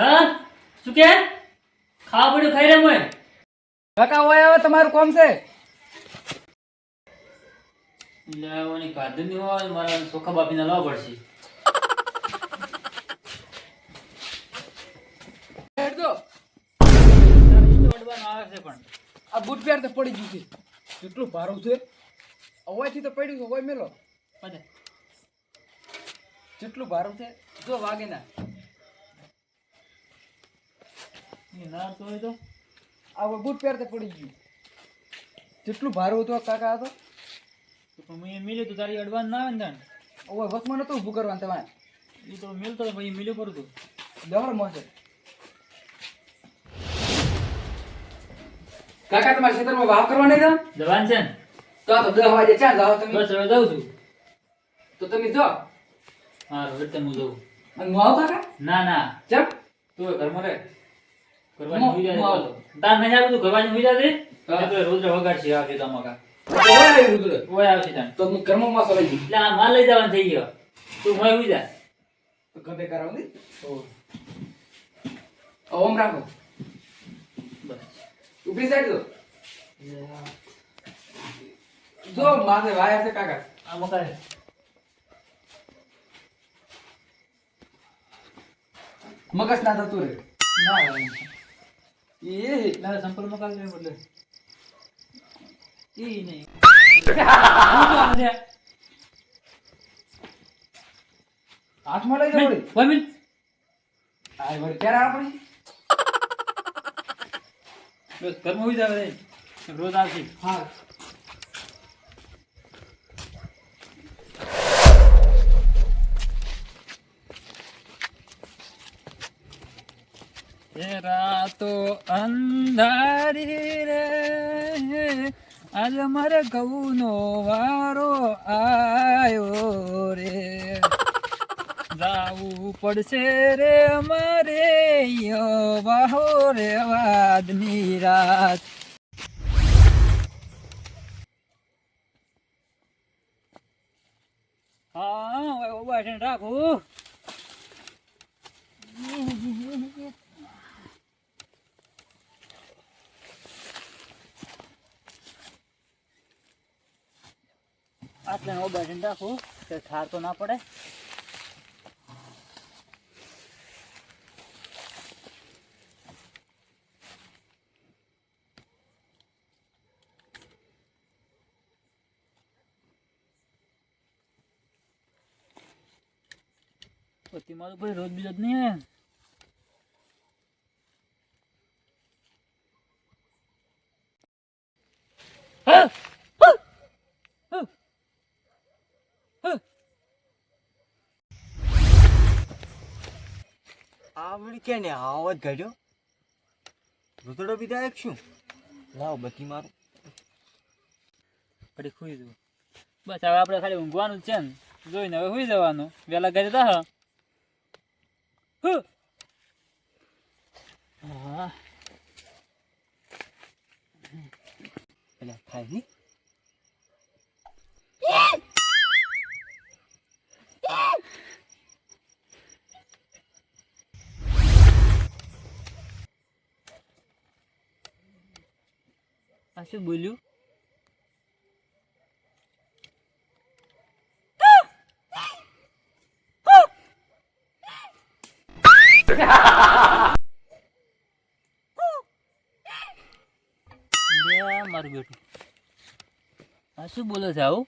હા? શું કે? ખાવા પડ્યું ખાઈ રે મોય? કાકા હોય આવે તમારું કોમ છે? લેવાની કાઢની હોય મારા ચોખા બાપીને લાવવા પડશે. આ બૂટ પેર તો પડી ગયું છે. કેટલું ભારું છે? અવાયથી તો પડ્યું છે હોય મેલો. જેટલું ભારું છે? જો વાગે ના એ ના તો તો આ બૂટ પહેરતે પડી ગયું. જેટલું ભારું હતું કાકા હતો તો. પણ મેં મિલ્યું તો તારી અડવાન ના આવે ને તાણ. ઓય વસમાં નતું ઊભું કરવાનું તમારે. એ તો મિલતો તો પછી મિલ્યું કરું તું મોસે કાકા તમારા ખેતરમાં વાવ કરવા નહીં જાવ? જવાન છે ને. તો તો દહ વાગે ચાર જાવ તમે. બસ હવે જાઉં છું. તો તમે જો. હારું હવે હું જઉં. અને હું આવું કાકા? ના ના. ચાલ તું ઘરમાં રહે. કરવાની હું- જાય. તાર નહીં આવે તું કરવાની હુઈ જાજે? તો રોજ વગાડશે આવશે તમાકા ઓય આવ્યું રુદ્ર. ઓય આવશે તાણ તો હું ઘરમાં માસો લઈ એટલે આ માલ લઈ જવાનું થઈ ગયો. તું મોય હુઈ જા. તો ગભે કરાવું દે ઓમ રાખો. બસ. ઉપરી સાઈડ જો. જો માથે વાયા છે કાકા આ મકાય મગજ ના થતું રે ના. એ ના સંપલ મકાન લેવું એટલે ઈ નહીં. હાથમાં લઈ જાવ વળી. મિનિટ. આ વળી ક્યારે આપણી બસ ઘરમાં હુઈ જાવ રોજ આવશે હા. રાતો અંધારી રે. આજ મારે ઘઉંનો વારો આયો રે. જાવું પડશે રે મારે વાહો રે વાદની રાત. હા ઊભા રાખું. આટલે હું થઈને રાખું, કે ઠાર તો ના પડે. પછી મારું ભાઈ રોજ બીજા નહીં આવે આવડી કે ને આવાજ કાઢ્યો રૂતડો બીજા એક શું? લાવ બધી મારું. પછી ખુઈ જવું. બસ હવે આપણે ખાલી ઊંઘવાનું છે ને. જોઈને હવે સુઈ જવાનું. વહેલા ઘરે તા હા. એટલે થાય નહીં આ શું બોલ્યું મારું બેટું આ શું બોલે છે આવું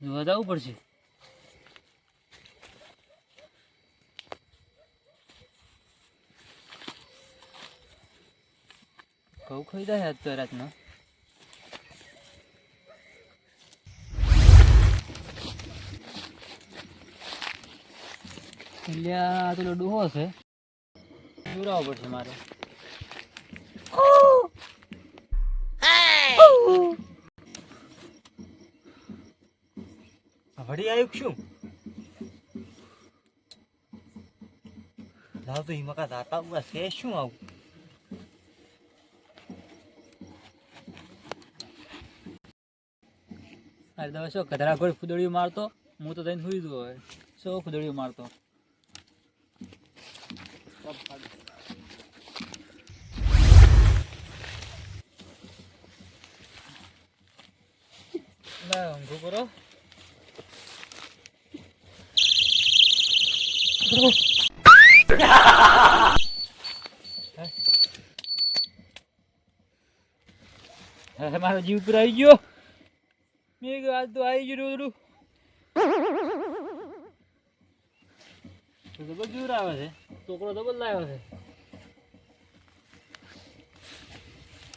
જોવા જવું પડશે ઘઉં ખાઈ જાય આજ તો રાતના. આ તો ડોહો છે જોરાવો પડશે મારે. વળી આવ્યું શું? લાવ તો હિમકા દાતા ઉવા છે, શું આવું? અરે તમે શું કધરા ઘોડ ફૂદડીયું મારતો? હું તો થઈને સુઈ હવે સો ખુદડીઓ મારતો? કરો. મારો જીવ પુરાઈ ગયો. મેં કીધું આજ તો આવી ગયું ડબલ જોર આવે છે. છોકરો ડબલ લાવ્યો છે.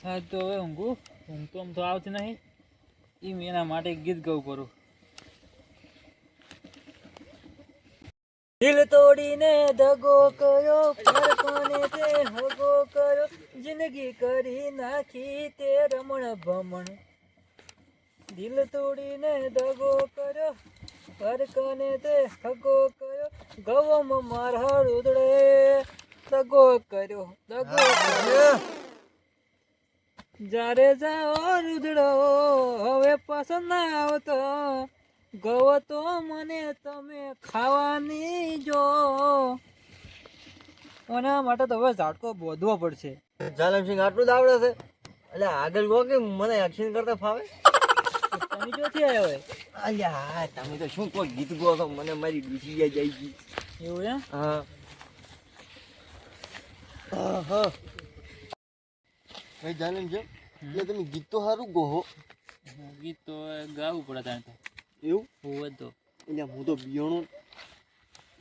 હા તો હવે ઊંઘું. ઊંઘ તો આમ તો આવતી નહીં. એમ એના માટે ગીત ગાવું કરું. દિલ તોડીને દગો કર્યો કોને તે હગો કર્યો જિંદગી કરી નાખી તે રમણ ભમણ. દિલ તોડીને દગો કર્યો પર કોને તે ખગો કર્યો ગવમ મારા રુદડે દગો કર્યો દગો કર્યો. જ્યારે જાઓ રુદડો હવે પસંદ ના આવતો. ગવો તો મને તમે ખાવાની જો. એના માટે તો હવે ઝાટકો બોધવો પડશે. જાલમસિંહ આટલું જ આવડે છે. એટલે આગળ ગો કે મને એક્શન કરતા ફાવે? તમે ક્યાંથી આવ્યો હોય અલ્યા હા તમે તો શું કોઈ ગીત ગો છો મને મારી ડૂસી જાય જાય ગઈ. એવું એમ? હા. હા હા ભાઈ જાનમ છે એટલે તમે ગીત તો સારું ગોહો ગીત તો ગાવું પડે તાણે તો. એવું? હોવે તો. એટલે હું તો બિયાણું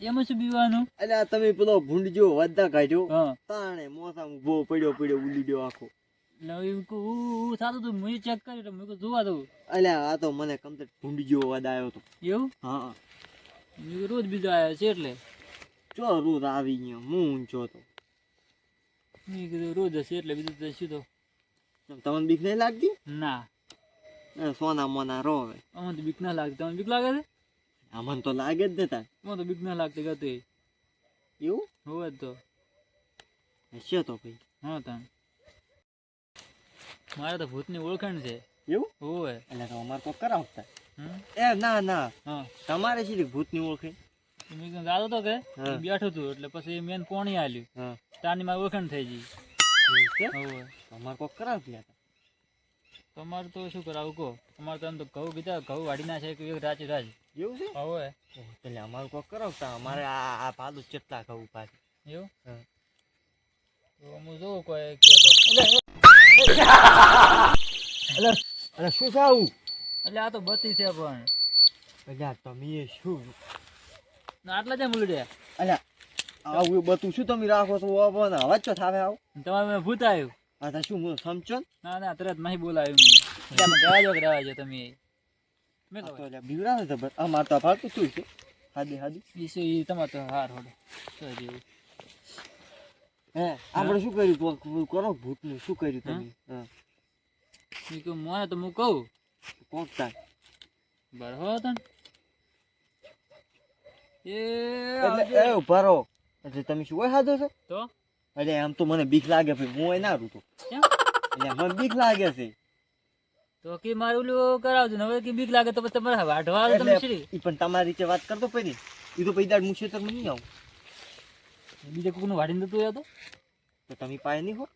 એમાં શું બીવાનું. એટલે તમે પેલો ભૂંડ જો વધતા કાઢ્યો. હા. તાણે મોસા ઊભો પડ્યો પડ્યો ઉલી ગયો આખો. હું થતું હતું મેં ચેક કર્યું તો મેં જોવા દઉં. એટલે આ તો મને કમ્પ્લીટ ભૂંડ જેવો આવ્યો હતો એવું? હા. મેં રોજ બીજો આવ્યો છે એટલે. ચો રોજ આવી ગયો હું ઊંચો મેં કીધું રોજ હશે એટલે બીજું તો શું તો? તમને બીક નહીં લાગતી? ના. સોના મોના રો હવે. અમને તો બીક ના લાગતી. તમને બીક લાગે છે? તો લાગે જ ને તાર. મને તો બીક ના લાગતી ગતું. એવું? જ તો. હશે તો ભાઈ. હા તાણ મારે તો ભૂતની ઓળખાણ છે. એવું? હોય એટલે તો અમારે તો કરાવતા એ ના ના. તમારે છે ભૂતની ઓળખે મેં કીધું તો કે. બેઠો બેઠું એટલે પછી મેન કોણી આલ્યું? તારની મારી ઓળખાણ થઈ ગઈ. અમારે કોક કરાવ તમારે તો શું કરાવું કહો. તમારે તો આમ તો ઘઉં કીધા ઘઉં વાડી ના છે કે એક રાચી રાજ એવું છે? હવે એટલે અમારે કોક કરાવતા અમારે આ પાલું ચેટલા ઘઉં પાછું. એવું? તો હું જોઉં કોઈ એટલે એટલે શું છે આવું એટલે આ તો બત્તી છે પણ. અલ્યા તમે શું? ના આટલા જ મૂલડે અલ્યા આવું બધું શું તમે રાખો છો? ને અવાજ ચો થાવે આવું. તમારે મેં ભૂત આવ્યું આ તો શું હું સમજો ને? ના ના તરત નહીં. બોલાવ્યું મેં તમે જવા દો રહેવા જો તમે. મેં તો તો બીવડાવે છે બસ આ મારતા ફાળતું શું છે? હાદી હાદી. એ તમારે તો હાર હોડે. તો જેવું હે આપણે શું કર્યું કોક કરો ભૂતનું? શું કર્યું તમે? મેં કહ્યું મને તો હું કહું. કોક તાર? બરાબર હતો એ એટલે એ ઊભા એટલે તમે શું હોય ખાધો છો? તો? એટલે આમ તો મને બીક લાગે ભાઈ હું એ ના રૂતો એટલે મને બીક લાગે છે. તો કે મારે ઓલું કરાવજો હવે કે બીક લાગે તો તમારે વાઢવા તમે શ્રી? પણ તમારી રીતે વાત કરતો પડી. એ તો પછી દાડ મુશે તો નહીં આવું. બીજે કોકનું વાડીને જતું હોય તો? તો તમે પાય નહીં હો.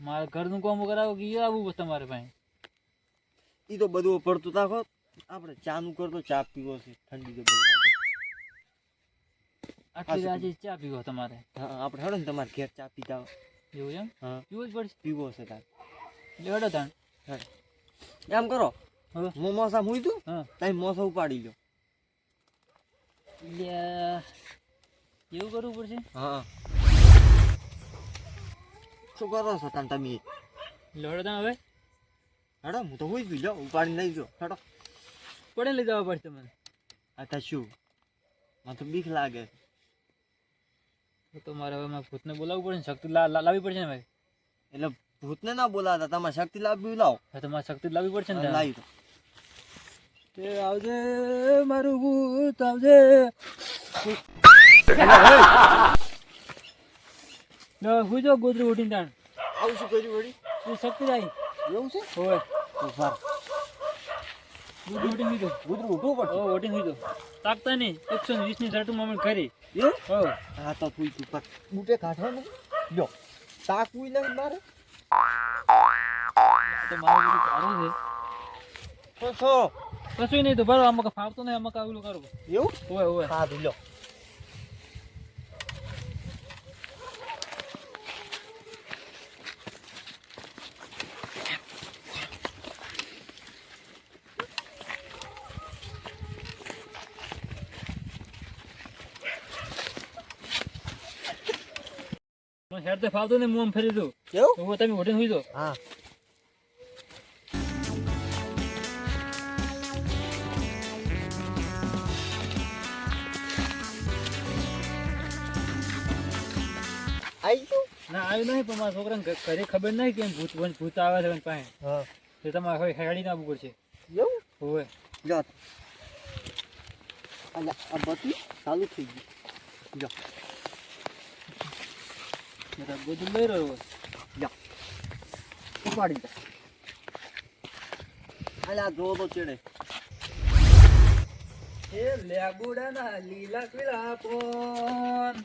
મારે ઘરનું કોમ કરાવો કે આવું આવવું તમારે પાસે એ તો બધું પડતું તાખો આપણે ચા નું કરતો ચા પીવો છે ઠંડી તો આટલી હા, ચા પીવો તમારે? હા આપણે હેડો ને તમારે ઘેર ચા પીતા. એવું એમ? હા. પીવો જ પડશે. પીવો છે તાર. એટલે હેડો તાણ. એમ કરો. મોસા મૂકી તું હા. તમે મોસા ઉપાડી લો. એટલે એવું કરવું પડશે? હા. શું કરો છો તમે? તમે લડો તમે હવે? હેડો હું તો હું જ ઉપાડી લઈ જો હેડો. પડે લઈ જવા પડશે મને? આ તો શું? મને તો બીક લાગે. તો મારે હવે મારે ભૂતને બોલાવવું પડશે ને શક્તિ લાવવી પડશે ને ભાઈ એટલે ભૂતને ના બોલાવતા તમારે શક્તિ લાવવી લાવો. હવે તો મારે શક્તિ લાવવી પડશે ને લાવી તો તે આવજે મારું ભૂત આવજે. હું જો ગોદરું ઉઠીને તાણ. આવું શું કર્યું વળી? તું શક્તિ લાવી એવું છે? હોય. ઊભા બુદ્ધ વોટિંગ લીધું કૂતરું ઉઠવું પડશે. લીધું તાકતા નહીં. એકસો ને વીસની શર્ટમાં અમે કરી એવું? હો હા તો તું તું પાક બૂટે કાઢો ને લ્યો. તાકું નહીં મારે. તો મારું બધું સારું છે. છો કશું નહીં તો બરાબર આમાં ફાવતું નહીં. આમાં કાવલું કરવું એવું? હોય હોય. હા લ્યો. હેડ તો ફાવતો નહીં હું આમ ફરી દઉં. કેવું? તો હું તમે વોટિંગ હોઈ દો હા. આઈ ગયું ના આવ્યું નહીં પણ મારા છોકરાને ઘરે ખબર નહીં કે ભૂત ભૂત ભૂત આવે છે પાસે. હા. તો તમારે હેડી ના પડશે. એવું? હોય જો અલ્યા આ બત્તી ચાલુ થઈ ગયું લ્યો બધા બધું લઈ રહ્યો હોય. ઉપાડી જા અલ્યા જો તો ચડે. એ લેબુડાના લીલા પીળા કોણ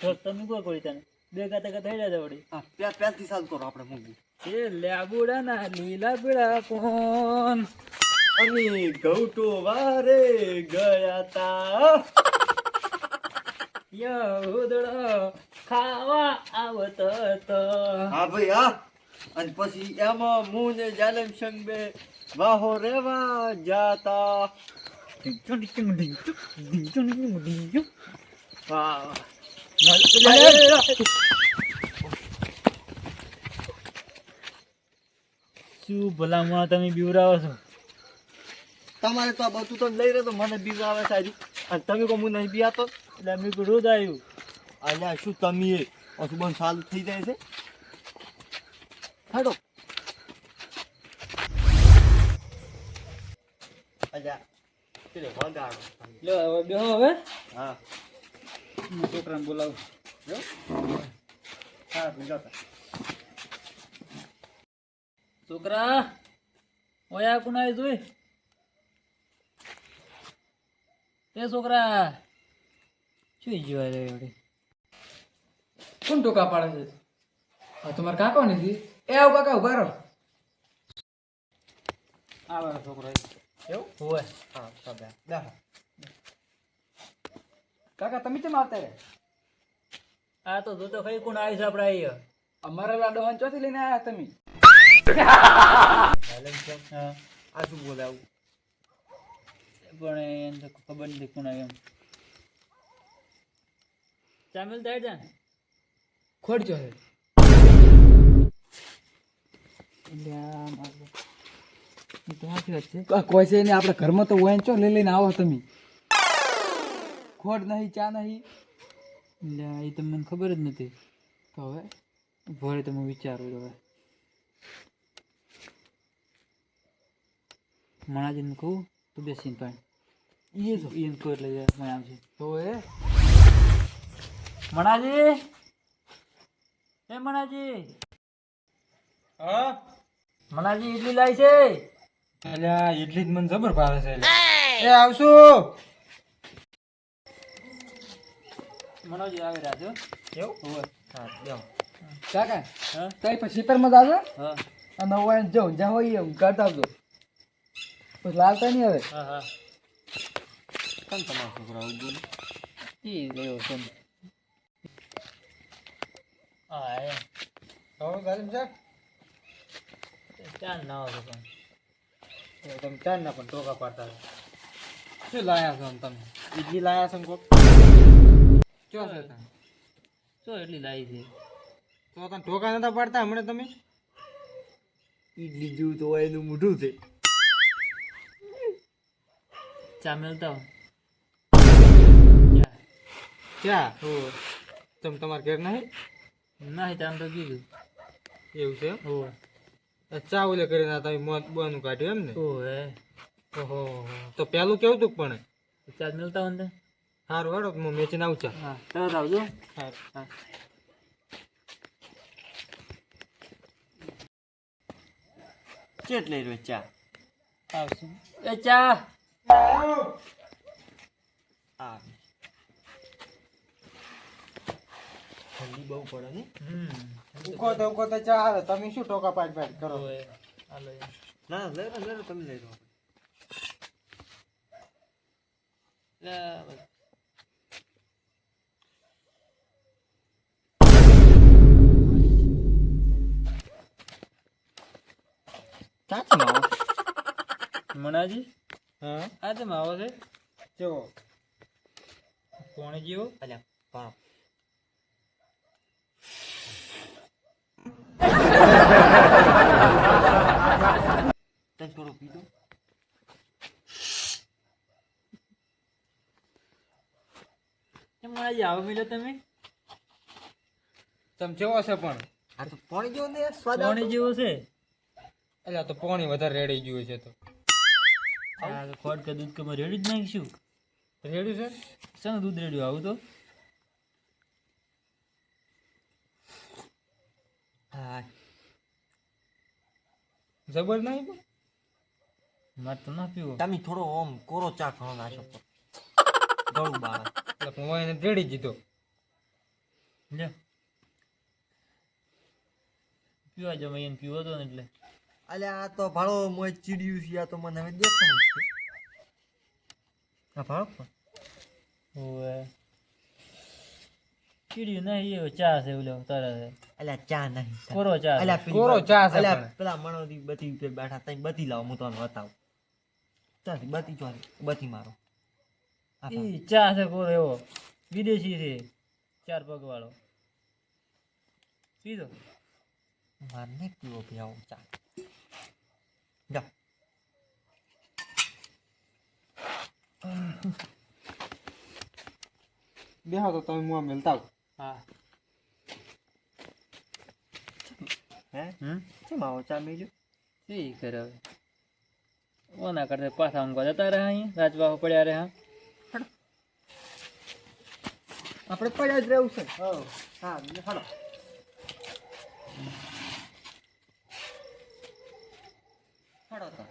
તો તમે કોઈ કોઈ તને બે ગાતા ગાતા હેડા હા પ્યા પ્યાલથી ચાલુ કરો આપણે મૂકી એ લેબુડાના લીલા પીળા પોન અમે ગૌટો વારે ગયા તા. યહુદડો ખાવા આવતો તો હા ભાઈ હા. અને પછી એમાં હું ને જાનમ સંગ વાહો રેવા જાતા. શું ભલામણ તમે બીવરાવો છો? તમારે તો આ બધું તો લઈ રહ્યો તો મને બીવ આવે સારી અને તમે કહો હું નહીં બીયાતો એટલે અમે કોઈ રોજ આવ્યું અલ્યા શું તમે બંધ સારું થઈ જાય છે. હેડો અલ્યા લો હવે બેહો હવે. હા. હું છોકરાને બોલાવું. જો. હા બીજા છોકરા ઓયા કુનાય જોઈ એ છોકરા શું જોવા રે એવડે કોણ ટોકા પાડે છે? આ તમારે કાકો નથી? એ આવ કાકા ઊભા રહો. આ વાળો છોકરો. એવું? હોય હા સદા દા કાકા તમે કેમ આવતા રે આ તો જોતો કઈ કોણ આવી છે આપણે અહીંયા અમારા લાડો હન ચોથી લઈને આવ્યા તમે. હા. આ શું બોલે આવું? પણ એને તો ખબર નથી કોણ આવ્યું એમ. ચામેલ થાય જા ખોડજો છે. કોઈ છે નહીં આપણા ઘરમાં તો હોય લઈ લઈને આવો તમે. ખોટ નહીં ચા નહીં. એ તો મને ખબર જ નથી. તો હવે ભરે તો હું વિચારું હવે. મણાજીને કહું તું બેસીને પણ. એ જો એને એટલે મને આવશે. તો એ મણાજી. એ મણાજી. હા? મણાજી ઇડલી લાવી છે. અલ્યા એટલી જ મને જબર ભાવે છે એ આવશું. મનોજી આવી રહ્યા છો? એવું? હોય હા જાઓ. કાકા હા? તઈ પછી શીતળમાં જાજો? હા. અને હોય જાઉં જ્યાં હોય એમ કરતા આવજો. પછી લાલતા નહીં હવે હા હા. કેમ તમારા છોકરા બોલે એ લેવો છે હા એ હવે ગાડી ચાલ ચાલ ના આવે પણ તમે ચાર ના પણ ટોકા પાડતા શું લાયા છો તમે ઇડલી લાયા છે ને કોક ચો છે તમે શું એટલી લાવી છે તો તમે ટોકા નતા પાડતા હમણાં તમે ઇડલી જેવું તો હોય એનું મોઢું છે ચા મેલતા હો. ક્યાં તમે તમારા ઘેર નહીં? ના ચા તો કીધું એવું છે હો. ચા ઓલે કરીને તમે મોત બોનું કાઢ્યું એમ ને ઓહે ઓહો તો પેલું કેવું તું પણ? ચા મેલતા હોય ને સારું હેડો હું મેચીને આવું ચા હા. તરત આવજો. સારું હા. ચેટ લઈ રહ્યો ચા? આવશું. એ ચા. આ ઠંડી બહુ પડે ને? ઉકો તો ઉકો તો ચાલે તમે શું ટોકા પાડ પાડ કરો? હાલો ના લે લે તમે લઈ લો મણાજી હા? આ તો માવો છે? જો. કોણે જીવો? અલ્યા પાણો તને થોડો પીધો મણાજી આવો મળ્યો તમે? તમે ચેવો છે પણ? આ તો પાણી જેવો ને સ્વાદ પાણી. જેવો છે? એટલે તો પાણી વધારે રેડી ગયું છે તો. આ ખોટ કે દૂધ કે માં રેડી જ નાખીશું. રેડ્યું છે? શું દૂધ રેડ્યું? આવું તો? હા જબર ના પણ મારે તો ના પીવો. તમે થોડો ઓમ કોરો ચા ખાણો નાખો ગળું બાર એટલે હું એને રેડી દીધો. લે. પીવા જમે એને પીવો તો ને એટલે. અલ્યા આ તો ભાડો મોય ચીડ્યું છે આ તો મને હવે દેખાણું છે. આ ભાડો પણ. ઓએ ચીડ્યું નહીં ચા છે ઓલો તારા અલ્યા ચા નહીં કોરો ચા અલ્યા કોરો ચા છે અલ્યા પેલા મણોદી બધી પે બેઠા તઈ બધી લાવ હું તમને બતાવું. ચાલતી બધી ચોરી બધી મારો. ઈ ચા છે કોરો એવો. વિદેશી છે. ચાર પગ વાળો. પીધો? મારને પીવો પીવો ચા. જા. બેહો તો તમે મુઆ મેલતા હા. હે? કેમ આવો ચા મેલ્યો ઈ કરે ઓના કરતા પાછા ઊંઘવા જતા રહ્યા અહીંયા રાજબાહુ પડ્યા રહ્યા? આપણે પડ્યા જ રહેવું છે. હા હાલો હાલો તો.